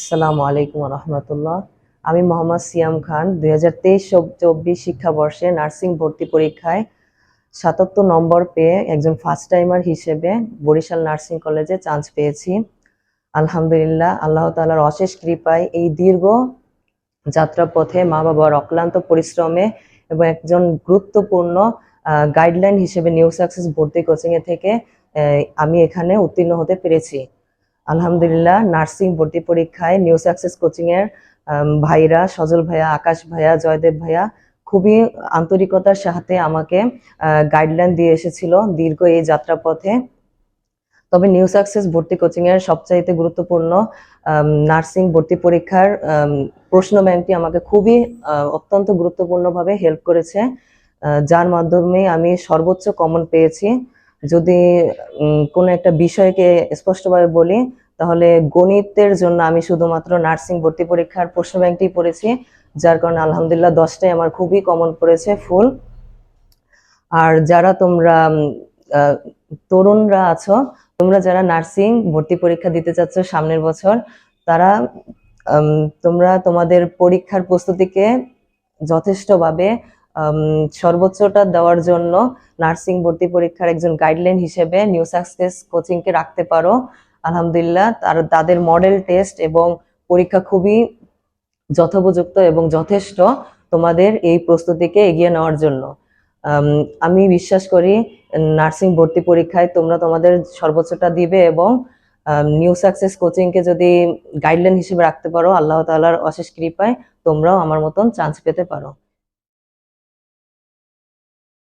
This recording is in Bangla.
আসসালামু আলাইকুম রহমতুল্লাহ আমি মোহাম্মদ সিয়াম খান, দুই হাজার তেইশ চব্বিশ শিক্ষাবর্ষে নার্সিং ভর্তি পরীক্ষায় সাতাত্তর নম্বর পেয়ে একজন ফার্স্ট টাইমার হিসেবে বরিশাল নার্সিং কলেজে চান্স পেয়েছি। আলহামদুলিল্লাহ, আল্লাহ তাআলার অশেষ কৃপায় এই দীর্ঘ যাত্রাপথে মা বাবার অক্লান্ত পরিশ্রমে এবং একজন গুরুত্বপূর্ণ গাইডলাইন হিসেবে নিউ সাকসেস ভর্তি কোচিং এ থেকে আমি এখানে উত্তীর্ণ হতে পেরেছি। আলহামদুলিল্লাহ, নার্সিং ভর্তি পরীক্ষায়, নিউ সাকসেস কোচিং এর ভাইরা, সজল ভাইয়া, আকাশ ভাইয়া, জয়দেব ভাইয়া, খুবই আন্তরিকতার সাথে আমাকে গাইডলাইন দিয়ে এসেছিল দীর্ঘ এই যাত্রাপথে। তবে নিউ সাকসেস ভর্তি কোচিং এর সবচাইতে গুরুত্বপূর্ণ নার্সিং ভর্তি পরীক্ষার প্রশ্ন ব্যাংকটি আমাকে খুবই অত্যন্ত গুরুত্বপূর্ণভাবে হেল্প করেছে। যার মাধ্যমে আমি সর্বোচ্চ কমন পেয়েছি। যদি কোনো একটা বিষয়কে স্পষ্টভাবে বলি তাহলে গণিতের জন্য আমি শুধুমাত্র নার্সিং ভর্তি পরীক্ষার প্রশ্ন ব্যাংকটি পড়েছি, যার কারণে আলহামদুলিল্লাহ দশটায় আমার খুবই কমন পড়েছে ফুল আর যারা তোমরা তরুণরা আছো, তোমরা যারা নার্সিং ভর্তি পরীক্ষা দিতে চাচ্ছ সামনের বছর, তারা তোমরা তোমাদের পরীক্ষার প্রস্তুতিকে যথেষ্টভাবে সর্বোচ্চটা দেওয়ার জন্য নার্সিং ভর্তি পরীক্ষার একজন গাইডলাইন হিসেবে নিউ সাকসেস কোচিংকে রাখতে পারো। আলহামদুলিল্লাহ, তার, তাদের মডেল টেস্ট এবং পরীক্ষা খুবই যথোপযুক্ত এবং যথেষ্ট তোমাদের এই প্রস্তুতিকে এগিয়ে নেওয়ার জন্য। আমি বিশ্বাস করি, নার্সিং ভর্তি পরীক্ষায় তোমরা তোমাদের সর্বোচ্চটা দিবে এবং নিউ সাকসেস কোচিংকে যদি গাইডলাইন হিসেবে রাখতে পারো, আল্লাহ তাআলার অশেষ কৃপায় তোমরাও আমার মতন চান্স পেতে পারো।